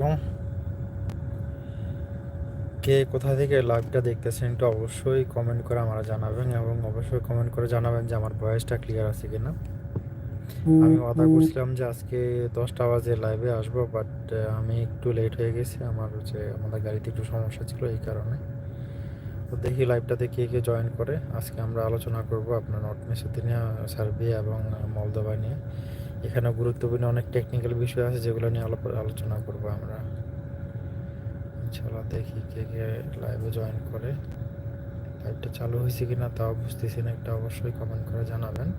আলাইকুম। কে কোথা থেকে লাইভটা দেখতেছেন একটু অবশ্যই কমেন্ট করে আমরা জানাবেন এবং অবশ্যই কমেন্ট করে জানাবেন যে আমার ভয়েসটা ক্লিয়ার আছে কিনা। আমি কথা করছিলাম যে আজকে দশটা বাজে লাইভে আসব বাট আমি একটু লেট হয়ে গেছি। আমার হচ্ছে আমাদের গাড়িতে একটু সমস্যা ছিল এই কারণে। তো দেখি লাইভটাতে কে কে জয়েন করে। আজকে আমরা আলোচনা করব আপনার নর্থ মেসেদিনিয়া সার্বিয়া এবং মলদোভা নিয়ে। এখানে গুরুত্বপূর্ণ অনেক টেকনিক্যাল বিষয় আছে যেগুলো নিয়ে আলো- আলোচনা করব আমরা। ইনশাল্লাহ দেখি কে কে লাইভে জয়েন করে। লাইভটা চালু হয়েছে কি না তাও বুঝতেছি না, একটা অবশ্যই কমেন্ট করে জানাবেন।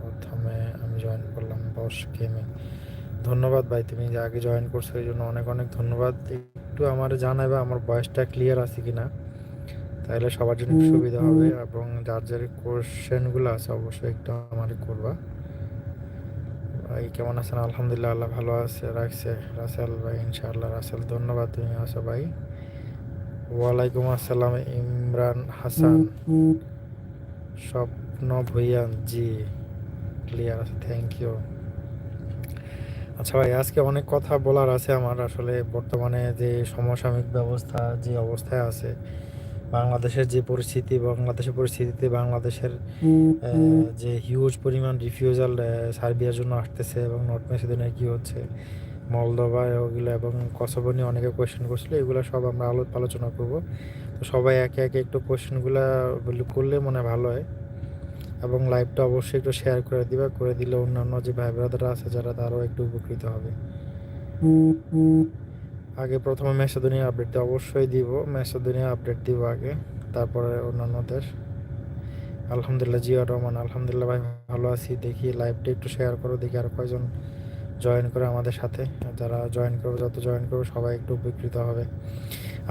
প্রথমে আমি জয়েন করলাম বস গেমিং ধন্যবাদ ভাই, তুমি যে আগে জয়েন করছ এই জন্য অনেক অনেক ধন্যবাদ। একটু আমার জানাবে আমার বয়সটা ক্লিয়ার আছে কিনা? তাহলে সবার জন্য সুবিধা হবে এবং যার যার কোশ্চেনগুলো আছে অবশ্যই একটু আমার করবা। ভাই কেমন আছেন? আলহামদুলিল্লাহ আল্লাহ ভালো আছে রাখছে। রাসেল ভাই ইনশাআল্লাহ রাসেল ধন্যবাদ তুমি আছো ভাই। ওয়ালাইকুম আসসালাম ইমরান হাসান। স্বপ্ন ভুইয়ান জি। ক্লিয়ার আছে থ্যাংক ইউ আচ্ছা ভাই আজকে অনেক কথা বলার আছে আমার। আসলে বর্তমানে যে সমসাময়িক ব্যবস্থা যে অবস্থায় আছে বাংলাদেশের যে পরিস্থিতি বাংলাদেশের পরিস্থিতিতে বাংলাদেশের যে হিউজ পরিমাণ রিফিউজাল সার্বিয়ার জন্য আসতেছে এবং নর্থ মেসিডোনিয়া কি হচ্ছে মলদোভা ওগুলো এবং কসোভো নিয়ে অনেকে কোয়েশ্চেন করছিল এগুলো সব আমরা আলো আলোচনা করব। তো সবাই একে একে একটু কোয়েশ্চেনগুলো করলে মনে হয় ভালো হয়। এবং লাইভটা অবশ্যই একটু শেয়ার করে দিবা করে দিলে অন্যান্য যে ভাই ব্রাদাররা আছে যারা তারও একটু উপকৃত হবে। আগে প্রথমে মেসেদোনিয়া আপডেট অবশ্যই দিব। মেসেদোনিয়া আপডেট দিব আগে, তারপরে অন্যান্যদের। আলহামদুলিল্লাহ, জিয়া রহমান, আলহামদুলিল্লাহ ভাই, ভালো আছি। দেখি লাইভটা একটু শেয়ার করো, দেখি আর কয়জন জয়েন করে আমাদের সাথে। যারা জয়েন করবে, যত জয়েন করবে, সবাই একটু উপকৃত হবে।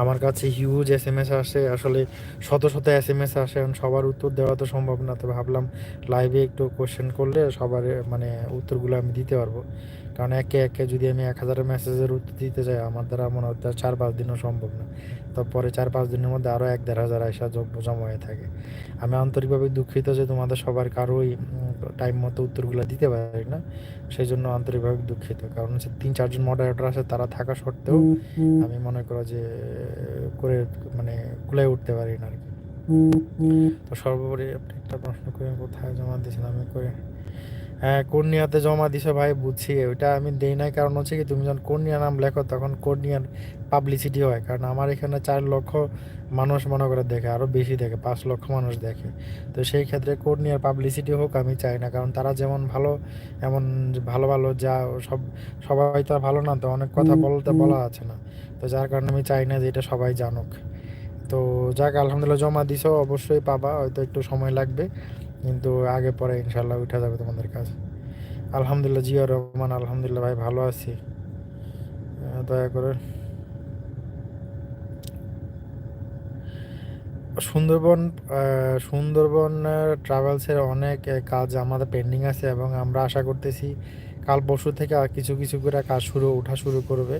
আমার কাছে হিউজ এস এম এস আসে, আসলে শত শত এস এম এস আসে, এখন সবার উত্তর দেওয়া তো সম্ভব না, তো ভাবলাম লাইভে একটু কোশ্চেন করলে সবার মানে উত্তরগুলো আমি দিতে পারব। কারণ একে একে যদি আমি এক হাজারের মেসেজের উত্তর দিতে যাই, আমার দ্বারা মনে হচ্ছে চার পাঁচ দিনও সম্ভব না। তো পরে চার পাঁচ দিনের মধ্যে আরও এক দেড় হাজার আইসা জ- জমা হয়ে থাকে। আমি আন্তরিকভাবে দুঃখিত যে তোমাদের সবার কারোই টাইম মতো উত্তরগুলো দিতে পারি না। সেই জন্য আন্তরিকভাবে দুঃখিত। কারণ হচ্ছে তিন চারজন মডারেটর আছে, তারা থাকা সত্ত্বেও আমি মনে করো যে, করে মানে কুলে উঠতে পারি না আর কি। তো সর্বোপরি আপনি একটা প্রশ্ন করে কোথায় জমা দিয়েছেন? আমি করে কোর্নিয়াতে জমা দিছো ভাই বুঝছি। ওইটা আমি দেই নাই কারণ হচ্ছে কি তুমি যখন কোর্নিয়া নাম লেখো তখন কোর্নিয়ার পাবলিসিটি হয়। কারণ আমার এখানে চার লক্ষ মানুষ মনে করে দেখে আরও বেশি দেখে পাঁচ লক্ষ মানুষ দেখে। তো সেই ক্ষেত্রে কোর্নিয়ার পাবলিসিটি হোক আমি চাই না। কারণ তারা যেমন ভালো এমন ভালো ভালো যা সব সবাই তো আর ভালো না তো অনেক কথা বলতে বলা আছে না। তো যার কারণে আমি চাই না যে এটা সবাই জানুক। তো যাক আলহামদুলিল্লাহ জমা দিছো অবশ্যই পাবা হয়তো একটু সময় লাগবে। কিন্তু আগে পরে ইনশাল্লাহ উঠে যাবে তোমাদের কাছে আলহামদুলিল্লাহ, জিয়া রহমান, আলহামদুলিল্লাহ ভাই ভালো আছি। দয়া করে। সুন্দরবন সুন্দরবন ট্রাভেলসের অনেক কাজ আমাদের পেন্ডিং আছে এবং আমরা আশা করতেছি কাল পরশু থেকে কিছু কিছু করে কাজ শুরু, ওঠা শুরু করবে।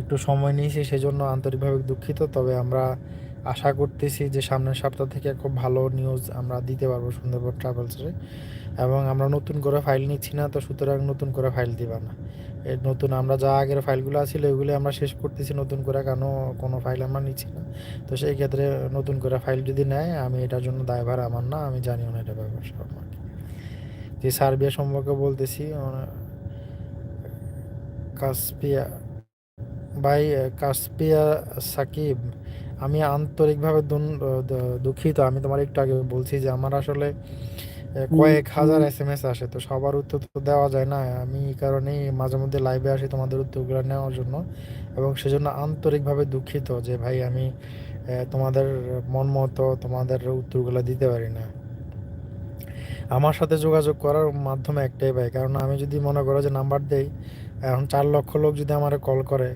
একটু সময় নিয়েছি, সেজন্য আন্তরিকভাবে দুঃখিত। তবে আমরা আশা করতেছি যে সামনের সপ্তাহ থেকে খুব ভালো নিউজ আমরা দিতে পারব সুন্দরবন ট্রাভেলসে এবং আমরা নতুন করে ফাইল নিচ্ছি না, তো সুতরাং নতুন করে ফাইল দিবা না। নতুন আমরা যা আগের ফাইলগুলো ছিল ওইগুলি আমরা শেষ করতেছি নতুন করে, কেন কোনো ফাইল আমরা নিচ্ছি না? তো সেই ক্ষেত্রে নতুন করে ফাইল যদি নেয়, আমি এটার জন্য দায়ভার আমার না, আমি জানিও না এটা ব্যাপার স্যাপার আর কি। যে সার্বিয়া সম্পর্কে বলতেছি কাসপিয়া, ভাই, কাসপিয়া সাকিব আমি আন্তরিকভাবে দুঃখিত। আমি তোমার একটু আগে বলছি যে আমার আসলে কয়েক হাজার এস এম এস আসে তো সবার উত্তর তো দেওয়া যায় না। আমি এই কারণেই মাঝে মধ্যে লাইভে আসি তোমাদের উত্তরগুলো নেওয়ার জন্য। এবং সেজন্য আন্তরিকভাবে দুঃখিত যে ভাই আমি তোমাদের মন মতো তোমাদের উত্তরগুলো দিতে পারি না। আমার সাথে যোগাযোগ করার মাধ্যমে একটাই ভাই কারণ আমি যদি মনে করো যে নাম্বার দেই এখন চার লক্ষ লোক যদি আমার কল করে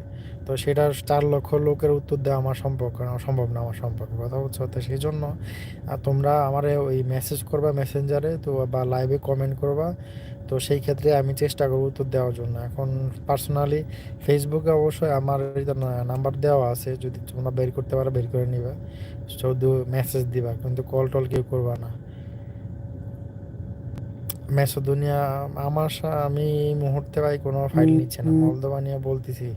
তো সেটার চার লক্ষ লোকের উত্তর দেওয়া আমার সম্পর্ক সম্ভব না আমার সম্পর্কে। কথা বলছো তো সেই জন্য তোমরা আমার ওই মেসেজ করবা মেসেঞ্জারে তো বা লাইভে কমেন্ট করবা। তো সেই ক্ষেত্রে আমি চেষ্টা করব উত্তর দেওয়ার জন্য। এখন পার্সোনালি ফেসবুকে অবশ্যই আমার নাম্বার দেওয়া আছে। যদি তোমরা বের করতে পারো বের করে নিবা। শুধু মেসেজ দিবা কিন্তু কল টল কেউ করবা না। মেসোদোনিয়া আমার আমি মুহূর্তে ভাই কোনো ফাইল নিচ্ছে না। মলদোভা নিয়ে বলতেছি।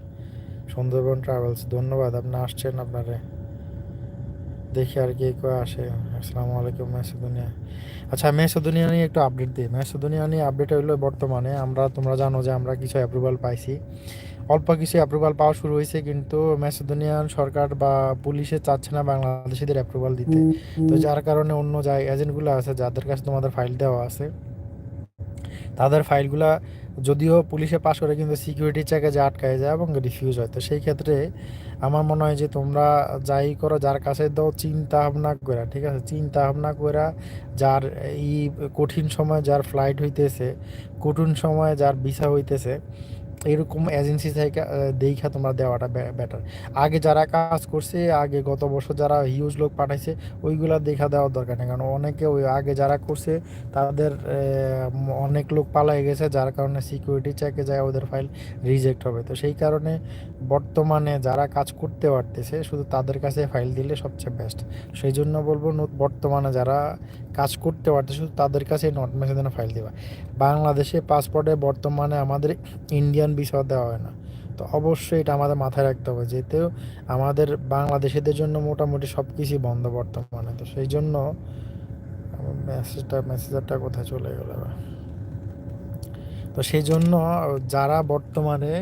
সুন্দরবন ট্রাভেলস ধন্যবাদ। আপনি আসছেন আপনারে। দেখি আর কে কেউ আসে। আসসালামু আলাইকুম মেসোদোনিয়া। আচ্ছা মেসোদোনিয়া নিয়ে একটু আপডেট দিই। মেসোদোনিয়া নিয়ে আপডেট হইল বর্তমানে। আমরা তোমরা জানো যে আমরা কিছু অ্যাপ্রুভাল পাইছি। অল্প কিছু অ্যাপ্রুভাল পাওয়া শুরু হয়েছে কিন্তু মেসোদোনিয়ান সরকার বা পুলিশে চাচ্ছে না বাংলাদেশিদের অ্যাপ্রুভাল দিতে। তো যার কারণে অন্য যাই এজেন্টগুলো আছে যাদের কাছে তোমাদের ফাইল দেওয়া আছে তাদের ফাইলগুলা যদিও পুলিশে পাশ করে কিন্তু সিকিউরিটি চেকে যে আটকায় যায় এবং রিফিউজ হয়। তো সেই ক্ষেত্রে আমার মনে হয় যে তোমরা যাই করো, যার কাছে দাও চিন্তা ভাবনা করে ঠিক আছে? চিন্তা ভাবনা করে যার এই কঠিন সময় যার ফ্লাইট হইতেছে, কঠিন সময় যার ভিসা হইতেছে এরকম এজেন্সি থেকে দেখা তোমরা দেওয়াটা বেটার আগে যারা কাজ করছে, আগে গত বছর যারা হিউজ লোক পাঠাইছে, ওইগুলা দেখা দেওয়ার দরকার নেই। কারণ অনেকে ওই আগে যারা করছে, তাদের অনেক লোক পালাই গেছে, যার কারণে সিকিউরিটি চেকে যায়, ওদের ফাইল রিজেক্ট হবে। তো সেই কারণে বর্তমানে যারা কাজ করতে পারতেছে, শুধু তাদের কাছে ফাইল দিলে সবচেয়ে বেস্ট সেই জন্য বলব বর্তমানে যারা কাজ করতে পারতেছে, শুধু তাদের কাছে নট মেসেজের ফাইল দেওয়া। বাংলাদেশে পাসপোর্টে বর্তমানে আমাদের ইন্ডিয়ান ভিসা দেওয়া হয় না। তো অবশ্যই এটা আমাদের মাথায় রাখতে হবে, যেহেতু আমাদের বাংলাদেশিদের জন্য মোটামুটি সব কিছুই বন্ধ বর্তমানে। তো সেই জন্য মেসেজটা মেসেজারটা কোথায় চলে গেল তো সেই জন্য যারা বর্তমানে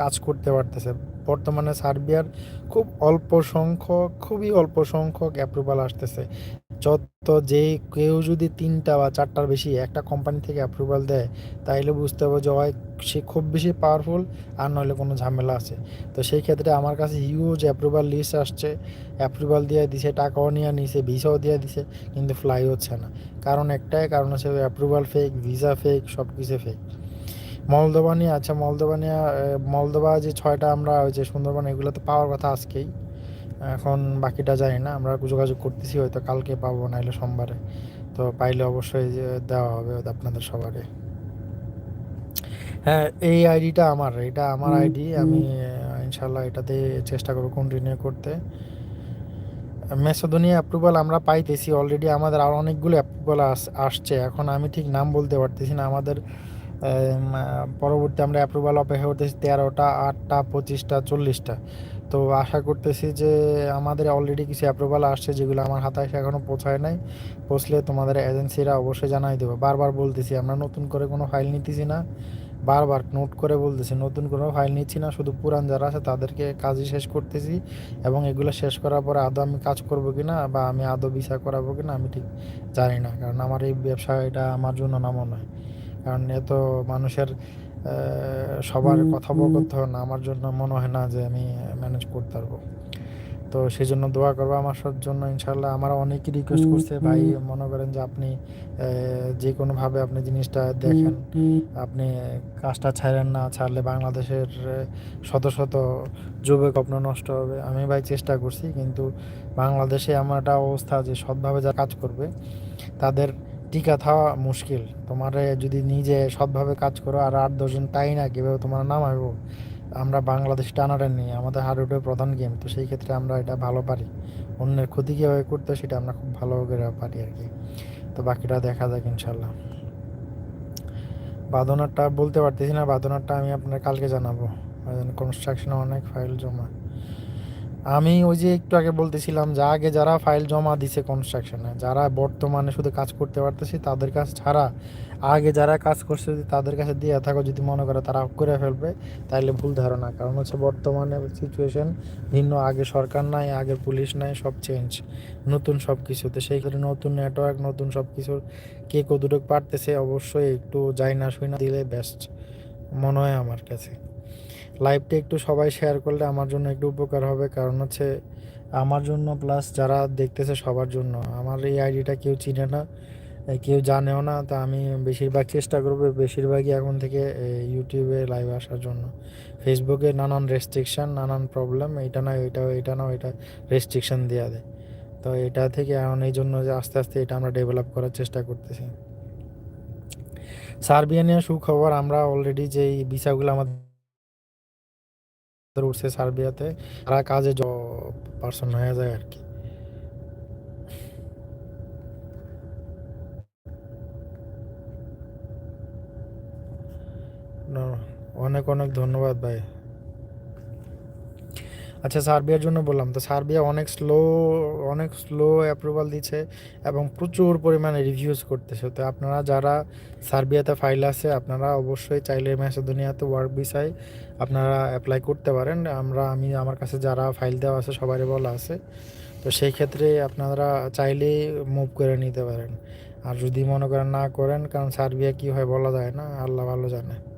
কাজ করতে পারতেছে, বর্তমানে সার্বিয়ার খুব অল্প সংখ্যক, খুবই অল্প সংখ্যক অ্যাপ্রুভাল আসতেছে। যত যে কেউ যদি তিনটা বা চারটার বেশি একটা কোম্পানি থেকে অ্যাপ্রুভাল দেয়, তাইলে বুঝতে হবে যে হয় সে খুব বেশি পাওয়ারফুল আর নইলে কোনো ঝামেলা আছে। তো সেই ক্ষেত্রে আমার কাছে হিউজ অ্যাপ্রুভাল লিস্ট আসছে। অ্যাপ্রুভাল দিয়ে দিছে, টাকাও নিয়ে নিছে ভিসাও দিয়ে দিছে, কিন্তু ফ্লাই হচ্ছে না। কারণ একটাই কারণ হচ্ছে অ্যাপ্রুভাল ফেক ভিসা ফেক সব কিছু ফেক মলদোবা নিয়ে আচ্ছা মলদোবা নিয়ে মলদোবা যে ছয়টা আমরা ওই যে সুন্দরবন এগুলো তো পাওয়ার কথা আজকেই। এখন বাকিটা জানি না আমরা যোগাযোগ করতেছি হয়তো কালকে পাবো নাহলে সোমবারে। তো পাইলে অবশ্যই দেওয়া হবে আপনাদের সবারে হ্যাঁ এই আইডিটা আমার এটা আমার আইডি আমি ইনশাল্লাহ এটাতে চেষ্টা করব কন্টিনিউ করতে। মেসোদোনিয়া অ্যাপ্রুভাল আমরা পাইতেছি অলরেডি আমাদের আর অনেকগুলো অ্যাপ্রুভাল আসছে। এখন আমি ঠিক নাম বলতে পারতেছি না আমাদের পরবর্তী আমরা অ্যাপ্রুভাল অপেক্ষা করতেছি তেরোটা আটটা পঁচিশটা চল্লিশটা। তো আশা করতেছি যে আমাদের অলরেডি কিছু অ্যাপ্রুভাল আসছে যেগুলো আমার হাতে এসে এখনও পৌঁছায় নাই। পৌঁছলে তোমাদের এজেন্সিরা অবশ্যই জানাই দেবো। বারবার বলতেছি, আমরা নতুন করে কোনো ফাইল নিতেছি না। বারবার নোট করে বলতেছি, নতুন কোনো ফাইল নিচ্ছি না। শুধু পুরান যারা আছে তাদেরকে কাজই শেষ করতেছি এবং এগুলো শেষ করার পরে আদৌ আমি কাজ করব কি না বা আমি আদৌ ভিসা করাবো কি না আমি ঠিক জানি না। কারণ আমার এই ব্যবসা এটা আমার জন্য নামও নয় কারণ এত মানুষের সবার কথা বলতে হয় না আমার জন্য মনে হয় না যে আমি ম্যানেজ করতে পারব। তো সেই জন্য দোয়া করব আমার সব জন্য ইনশাল্লাহ আমার অনেকেই রিকোয়েস্ট করছে ভাই মনে করেন যে আপনি যে কোনোভাবে আপনি জিনিসটা দেখেন আপনি কাজটা ছাড়েন না ছাড়লে বাংলাদেশের শত শত যুবক আপনার নষ্ট হবে। আমি ভাই চেষ্টা করছি কিন্তু বাংলাদেশে এমন একটা অবস্থা যে সৎভাবে যা কাজ করবে তাদের টিকা থাওয়া মুশকিল। তোমার যদি নিজে সৎভাবে কাজ করো আর আট দশজন তাই না, কীভাবে তোমার নামাইবো আমরা বাংলাদেশ টানাটান নিয়ে আমাদের হার্ডউডের প্রধান গেম, তো সেই ক্ষেত্রে আমরা এটা ভালো পারি। অন্যের ক্ষতি কীভাবে করতে সেটা আমরা খুব ভালো করে পারি আর কি। তো বাকিটা দেখা যাক ইনশাল্লাহ বাদনারটা বলতে পারতেছি না, বাদনারটা আমি আপনার কালকে জানাব। কনস্ট্রাকশনে অনেক ফাইল জমা। আমি ওই যে একটু আগে বলতেছিলাম যে আগে যারা ফাইল জমা দিছে কনস্ট্রাকশনে যারা বর্তমানে শুধু কাজ করতে পারতেছে তাদের কাছে ছাড়া আগে যারা কাজ করছে যদি তাদের কাছে দিয়ে থাকো, যদি মনে করে তারা করে ফেলবে তাহলে ভুল ধারণা। কারণ হচ্ছে বর্তমানে সিচুয়েশন ভিন্ন, আগে সরকার নাই আগের পুলিশ নাই, সব চেঞ্জ নতুন সব কিছুতে সেই ক্ষেত্রে নতুন নেটওয়ার্ক নতুন সব কিছু কে কতটুকু পারতেছে অবশ্যই একটু যাই না শুই না দিলে বেস্ট মনে হয় আমার কাছে। লাইভটা একটু সবাই শেয়ার করলে আমার জন্য একটু উপকার হবে। কারণ হচ্ছে আমার জন্য প্লাস যারা দেখতেছে সবার জন্য। আমার এই আইডিটা কেউ চিনে না কেউ জানেও না। তা আমি বেশিরভাগ চেষ্টা করব বেশিরভাগই এখন থেকে ইউটিউবে লাইভ আসার জন্য। ফেসবুকে নানান রেস্ট্রিকশান নানান প্রবলেম এটা না এটা এটা না এটা রেস্ট্রিকশান দেওয়া দেয়। তো এটা থেকে এখন এই জন্য যে আস্তে আস্তে এটা আমরা ডেভেলপ করার চেষ্টা করতেছি। সার্বিয়া নিয়ে সুখবর, আমরা অলরেডি যেই ভিসাগুলো আমাদের ভিতরে উঠছে সার্বিয়াতে তারা কাজে জ পার্সন হয়ে যায় আর কি। অনেক অনেক ধন্যবাদ ভাই। আচ্ছা সার্বিয়ার জন্য বললাম। তো সার্বিয়া অনেক স্লো অনেক স্লো অ্যাপ্রুভাল দিচ্ছে এবং প্রচুর পরিমাণে রিভিউজ করতেছে। তো আপনারা যারা সার্বিয়াতে ফাইল আছে, আপনারা অবশ্যই চাইলে ম্যাসেদোনিয়াতে ওয়ার্ক ভিসায় আপনারা অ্যাপ্লাই করতে পারেন। আমরা, আমি, আমার কাছে যারা ফাইল দেওয়া আছে, সবারই বলা আছে। তো সেই ক্ষেত্রে আপনারা চাইলেই মুভ করে নিতে পারেন। আর যদি মনে করেন না করেন, কারণ সার্বিয়া কী হয় বলা যায় না, আল্লাহ ভালো জানে।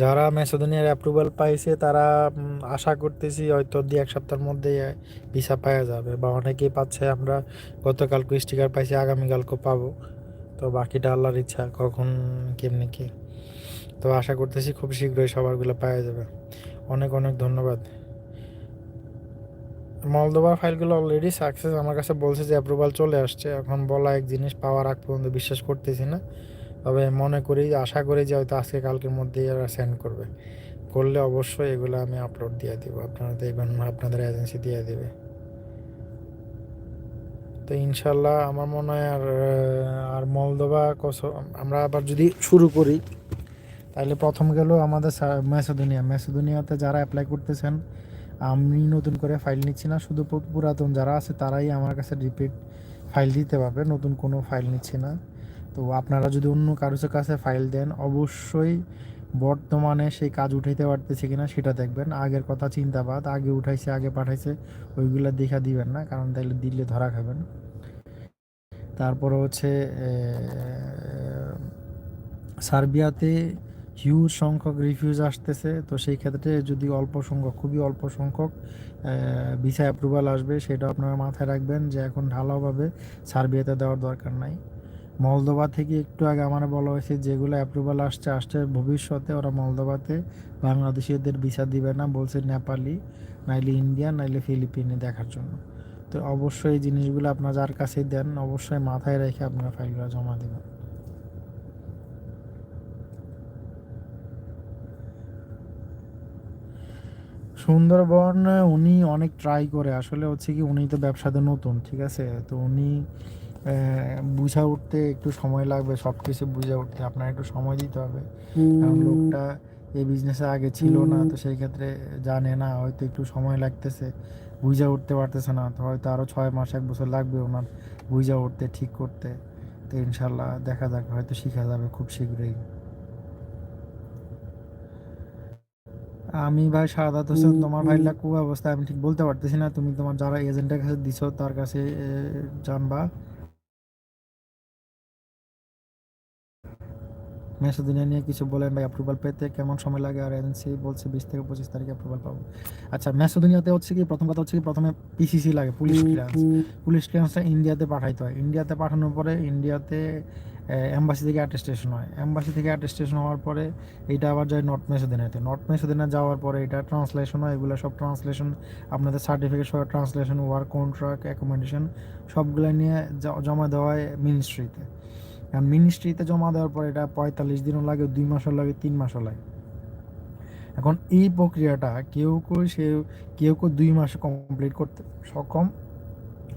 যারা ম্যাসেদোনিয়ার অ্যাপ্রুভাল পাইছে, তারা আশা করতেছি হয়তো দু এক সপ্তাহের মধ্যে ভিসা পাওয়া যাবে। বা অনেকেই পাচ্ছে, আমরা গতকালকে স্টিকার পাইছি আগামীকালকে পাবো। তো বাকিটা আল্লাহর ইচ্ছা, কখন, কেমনি কি। তো আশা করতেছি খুব শীঘ্রই সবারগুলো পাওয়া যাবে। অনেক অনেক ধন্যবাদ। মলদোবার ফাইলগুলো অলরেডি সাকসেস আমার কাছে বলছে যে অ্যাপ্রুভাল চলে আসছে। এখন বলা এক জিনিস, পাওয়ার আগ পর্যন্ত বিশ্বাস করতেছি না। তবে মনে করি, আশা করি যে হয়তো আজকে কালকের মধ্যেই এরা সেন্ড করবে। করলে অবশ্যই এগুলো আমি আপলোড দিয়ে দেবো। আপনারা দেখবেন আপনাদের এজেন্সি দিয়ে দেবে। তো ইনশাল্লাহ আমার মনে হয় আর আর মলদোবা কস, আমরা আবার যদি শুরু করি, তাহলে প্রথম গেল আমাদের মেসোদুনিয়া ম্যাসেদোনিয়াতে যারা অ্যাপ্লাই করতেছেন, আমি নতুন করে ফাইল নিচ্ছি না। শুধু পুরাতন যারা আছে, তারাই আমার কাছে রিপিট ফাইল দিতে পারবে। নতুন কোনো ফাইল নিচ্ছি না। তো আপনারা যদি অন্য কারোর কাছে ফাইল দেন, অবশ্যই বর্তমানে সেই কাজ উঠাইতে পারতেছে কিনা সেটা দেখবেন। আগের কথা চিন্তা বাদ, আগে উঠাইছে, আগে পাঠাইছে, ওইগুলা দেখা দিবেন না, কারণ তাইলে দিলে ধরা খাবেন। তারপরে হচ্ছে সার্বিয়াতে হিউজ সংখ্যক রিফিউজ আসতেছে, তো সেই ক্ষেত্রে যদি অল্প সংখ্যক, খুবই অল্প সংখ্যক ভিসা অ্যাপ্রুভাল আসবে, সেটা আপনারা মাথায় রাখবেন যে এখন ঢালাওভাবে সার্বিয়াতে দেওয়ার দরকার নাই। মলদোবা থেকে একটু আগে আমার বলা হয়েছে, যেগুলো অ্যাপ্রুভাল আসছে আসছে ভবিষ্যতে ওরা মলদোবাতে বাংলাদেশিদের ভিসা দিবে না, বলছে নেপালি, নাইলে ইন্ডিয়ান, নাইলে ফিলিপিনে দেখার জন্য। তো অবশ্যই এই জিনিসগুলো আপনার যার কাছেই দেন, অবশ্যই মাথায় রেখে আপনার ফাইলগুলো জমা দেবেন। সুন্দরবন, উনি অনেক ট্রাই করে। আসলে হচ্ছে কি, উনি তো ব্যবসাতে নতুন, ঠিক আছে? তো উনি বুঝা উঠতে একটু সময় লাগবে সব কিছু বুঝে উঠতে। আপনার একটু সময় দিতে হবে। কারণ লোকটা এই বিজনেসে আগে ছিল না তো সেই ক্ষেত্রে জানে না হয়তো একটু সময় লাগতেছে। বুঝা উঠতে পারতেছে না তো হয়তো আরও ছয় মাস এক বছর লাগবে ওনার বুঝা উঠতে ঠিক করতে। তো ইনশাল্লাহ দেখা যাক হয়তো শিখা যাবে খুব শীঘ্রই। আমি ভাই সাদাত হোসেন তোমার ভাইলা কু অবস্থা আমি ঠিক বলতে পারতেছি না। তুমি তোমার যারা এজেন্টের কাছে দিছো তার কাছে জানবা। মেসোদিনিয়া নিয়ে কিছু বলেন ভাই অ্যাপ্রুভাল পেতে কেমন সময় লাগে? আর এজেন্সি বলছে বিশ থেকে পঁচিশ তারিখে অ্যাপ্রুভাল পাবো। আচ্ছা মেসোদিনিয়াতে হচ্ছে কি, প্রথম কথা হচ্ছে কি, প্রথমে পিসিসি লাগে, পুলিশ ক্লিয়ারেন্স পুলিশ ক্লিয়ারেন্সটা ইন্ডিয়াতে পাঠাইতে হয়। ইন্ডিয়াতে পাঠানোর পরে ইন্ডিয়াতে এম্বাসি থেকে অ্যাটেস্টেশন হয়। এম্বাসি থেকে অ্যাটেস্টেশন হওয়ার পরে এটা আবার যায় নর্থ মেসোদিনাতে নর্থ মেসোদিনা যাওয়ার পরে এটা ট্রান্সলেশন হয়, এগুলো সব ট্রান্সলেশন আপনাদের সার্টিফিকেট সহ ট্রান্সলেশন ওয়ার্ক কন্ট্রাক্ট অ্যাকোমোডেশন সবগুলো নিয়ে জমা দেওয়া হয় মিনিস্ট্রিতে কারণ মিনিস্ট্রিতে জমা দেওয়ার পর এটা পঁয়তাল্লিশ দিনও লাগে, দুই মাসও লাগে, তিন মাসও লাগে। এখন এই প্রক্রিয়াটা কেউ কেউ সে, কেউ কেউ দুই মাসে কমপ্লিট করতে সক্ষম,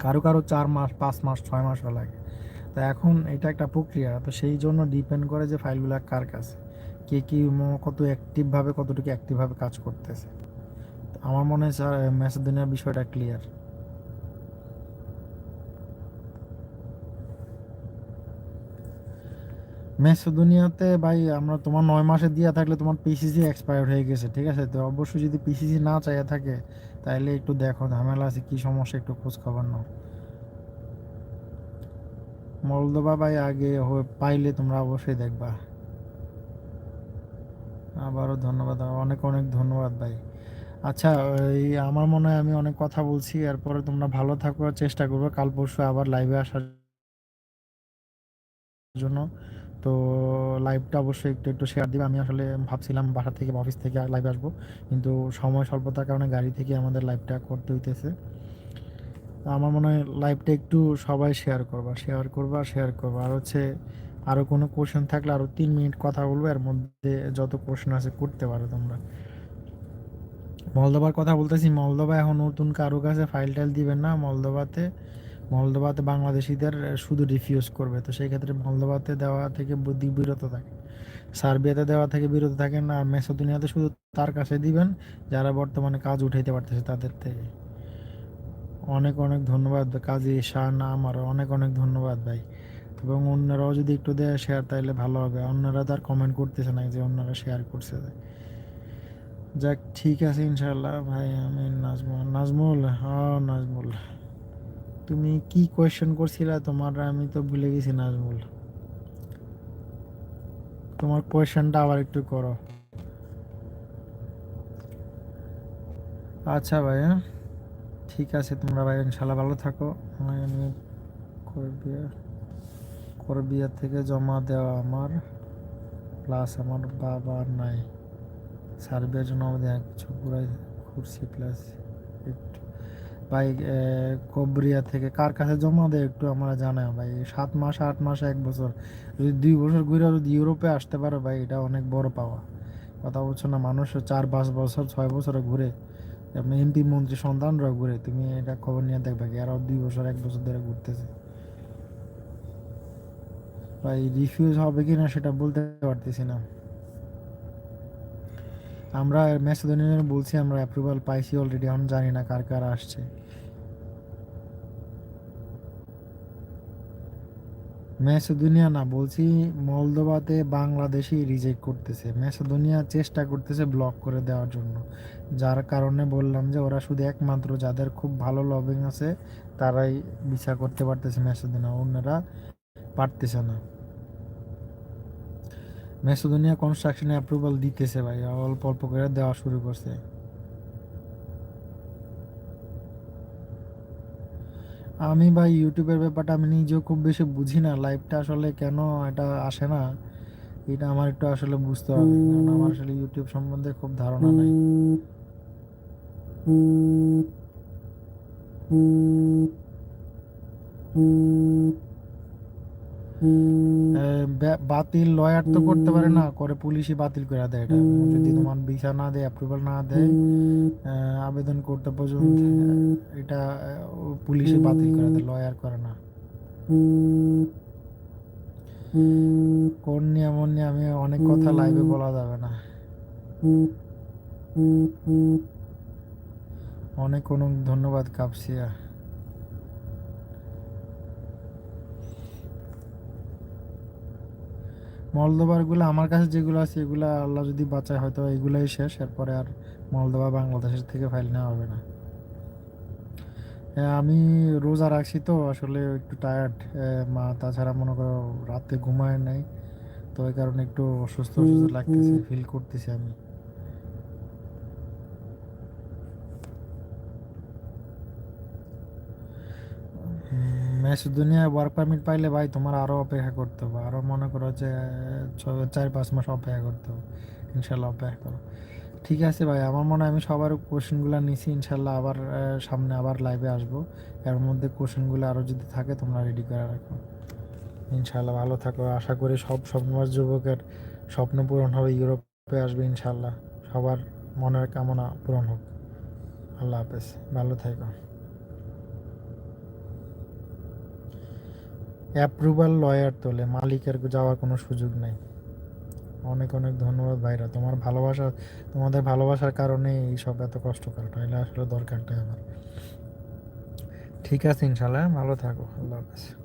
কারও কারও চার মাস, পাঁচ মাস, ছয় মাসও লাগে। তো এখন এটা একটা প্রক্রিয়া, তো সেই জন্য ডিপেন্ড করে যে ফাইলগুলো কার কাছে, কে কি কত অ্যাক্টিভভাবে কতটুকু অ্যাক্টিভভাবে কাজ করতেছে। আমার মনে হয় স্যার ম্যাসেদিনের বিষয়টা ক্লিয়ার মেসোদুনিয়াতে ভাই, আমরা তোমার নয় মাসে দিয়া থাকলে তোমার পিসিসি এক্সপায়ার হয়ে গেছে, ঠিক আছে? তো অবশ্যই যদি পিসিসি না চাইয়া থাকে তাহলে একটু দেখো, ঝামেলা আছে, কি সমস্যা একটু খোঁজ খবর নাও। মলদোবা ভাই, আগে পাইলে তোমরা অবশ্যই দেখবা। আবারও ধন্যবাদ অনেক অনেক ধন্যবাদ ভাই। আচ্ছা এই আমার মনে হয় আমি অনেক কথা বলছি, এরপরে তোমরা ভালো থাকো চেষ্টা করবে, কাল পরশু আবার লাইভে আসার জন্য। তো লাইভটা অবশ্যই একটু একটু শেয়ার দিবে। আমি আসলে ভাবছিলাম বাসা থেকে অফিস থেকে লাইভে আসব। কিন্তু সময় স্বল্পতার কারণে গাড়ি থেকে আমাদের লাইভটা করতে হইতেছে। আমার মনে হয় লাইভটা একটু সবাই শেয়ার করবা শেয়ার করবা শেয়ার করবা। আর হচ্ছে আরও কোনো কোশ্চেন থাকলে আরও তিন মিনিট কথা বলব, এর মধ্যে যত কোশ্চেন আছে করতে পারো তোমরা। মলদোবার কথা বলতেছি মলদোবা এখন নতুন কারও কাছে ফাইল টাইল দিবেন না। মলদোবাতে মলদোভাতে বাংলাদেশিদের শুধু রিফিউজ করবে। তো সেই ক্ষেত্রে মলদোভাতে দেওয়া থেকে বিরত থাকে। সার্বিয়াতে দেওয়া থেকে বিরত থাকেন আর মেসোদুনিয়াতে শুধু তার কাছে দিবেন, যারা বর্তমানে কাজ উঠাইতে পারতেছে তাদের থেকে। অনেক অনেক ধন্যবাদ কাজী শাহ না আমার অনেক অনেক ধন্যবাদ ভাই। এবং অন্যরাও যদি একটু দেয় শেয়ার তাইলে ভালো হবে। অন্যরা তার কমেন্ট করতেছে না যে অন্যরা শেয়ার করছে। যাক, ঠিক আছে ইনশাল্লাহ ভাই, আমি নাজমুল নাজমুল হ্যাঁ নাজমুল। তুমি কি কোয়েশ্চেন করছিলা? তোমার, আমি তো ভুলে গেছি নাজমুল। তোমার কোয়েশ্চেনটা আবার একটু করো। আচ্ছা ভাই হ্যাঁ ঠিক আছে তোমরা ভাই ইনশাল্লাহ ভালো থাকো। আমি করবিয়া করবিয়া থেকে জমা দেওয়া আমার প্লাস আমার বাবার নাই। সার্বিয়ার জন্য আমাদের কিছু ঘুরাই ঘুরছি প্লাস ভাই কবরিয়া থেকে কার কাছে জমা দেয় একটু আমরা জানাই, ভাই। সাত মাস, আট মাস, এক বছর। যদি দুই বছর ঘুরে যদি ইউরোপে আসতে পারো, ভাই, এটা অনেক বড় পাওয়া। কথা বলছো না, মানুষ চার, পাঁচ বছর, ছয় বছর ঘুরে, আপনি এমপি মন্ত্রী সন্তানরা ঘুরে, তুমি এটা খবর নিয়ে দেখবে কি আরও দুই বছর, এক বছর ধরে ঘুরতেছে। ভাই রিফিউজ হবে কি না সেটা বলতে পারতেছি না। আমরা ম্যাসেদোনিয়ার বলছি, আমরা অ্যাপ্রুভাল পাইছি অলরেডি এখন জানি না কার কার আসছে। ম্যাসেদোনিয়া না, বলছি মলদোভাতে বাংলাদেশি রিজেক্ট করতেছে। ম্যাসেদোনিয়া চেষ্টা করতেছে ব্লক করে দেওয়ার জন্য। যার কারণে বললাম যে ওরা শুধু একমাত্র যাদের খুব ভালো লবিং আছে, তারাই বিচার করতে পারতেছে ম্যাসেদোনিয়া। অন্যরা পারতেছে না। মেসোদোনিয়া কনস্ট্রাকশনে অ্যাপ্রুভাল দিতেছে ভাই, অল্প অল্প করে দেওয়া শুরু করছে। আমি ভাই ইউটিউবের ব্যাপারটা আমি নিজেও খুব বেশি বুঝি না। লাইভটা আসলে কেন এটা আসে না? এটা আমার একটু আসলে বুঝতে হবে। কারণ আমার আসলে ইউটিউব সম্বন্ধে খুব ধারণা নাই। বাতিল লয়ার তো করতে পারে না, করে পুলিশই বাতিল করে দেয় এটা। যদি তোমার ভিসা না দেয় অ্যাপ্রুভাল না দেয় আবেদন করতে পর্যন্ত, এটা পুলিশই বাতিল করে দেয় লয়ার করে না। কোন নিয়ম নিয়ে আমি অনেক কথা লাইভে বলা যাবে না। অনেক অনেক ধন্যবাদ, কাপসিয়া। মলদোবারগুলো আমার কাছে যেগুলো আছে এগুলো আল্লাহ যদি বাঁচায় হয়তো এগুলোই শেষ। এরপরে আর মলদোবা বাংলাদেশের থেকে ফাইল নেওয়া হবে না। আমি রোজা রাখছি তো আসলে একটু টায়ার্ড মা তাছাড়া মনে করো রাতে ঘুমায় নাই তো এই কারণে একটু অসুস্থ অসুস্থ লাগতেছে ফিল করতেছি আমি। মেসিদোনিয়ায় ওয়ার্ক পারমিট পাইলে ভাই তোমার আরও অপেক্ষা করতে হবে। আরও মনে করো যে চার, পাঁচ মাস অপেক্ষা করতে হবে। ইনশাল্লাহ অপেক্ষা করো। ঠিক আছে ভাই, আমার মনে হয় আমি সবার কোশ্চেনগুলো নিছি, ইনশাল্লাহ আবার সামনে আবার লাইভে আসব। এর মধ্যে কোশ্চেনগুলো আরও যদি থাকে তোমরা রেডি করে রাখো। ইনশাল্লাহ ভালো থাকো। আশা করি সব স্বপ্নবাস যুবকের স্বপ্ন পূরণ হবে, ইউরোপে আসবে ইনশাল্লাহ। সবার মনের কামনা পূরণ হোক। আল্লাহ হাফেজ। ভালো থাকো। অ্যাপ্রুভাল লয়ার তোলে, মালিকের যাওয়ার কোনো সুযোগ নেই। অনেক অনেক ধন্যবাদ ভাইরা। তোমার ভালোবাসা, তোমাদের ভালোবাসার কারণে এই সব এত কষ্ট তাইলে আসলে দরকারটাই আমার। ঠিক আছে ইনশাল্লাহ, ভালো থাকো, আল্লাহ হাফেজ।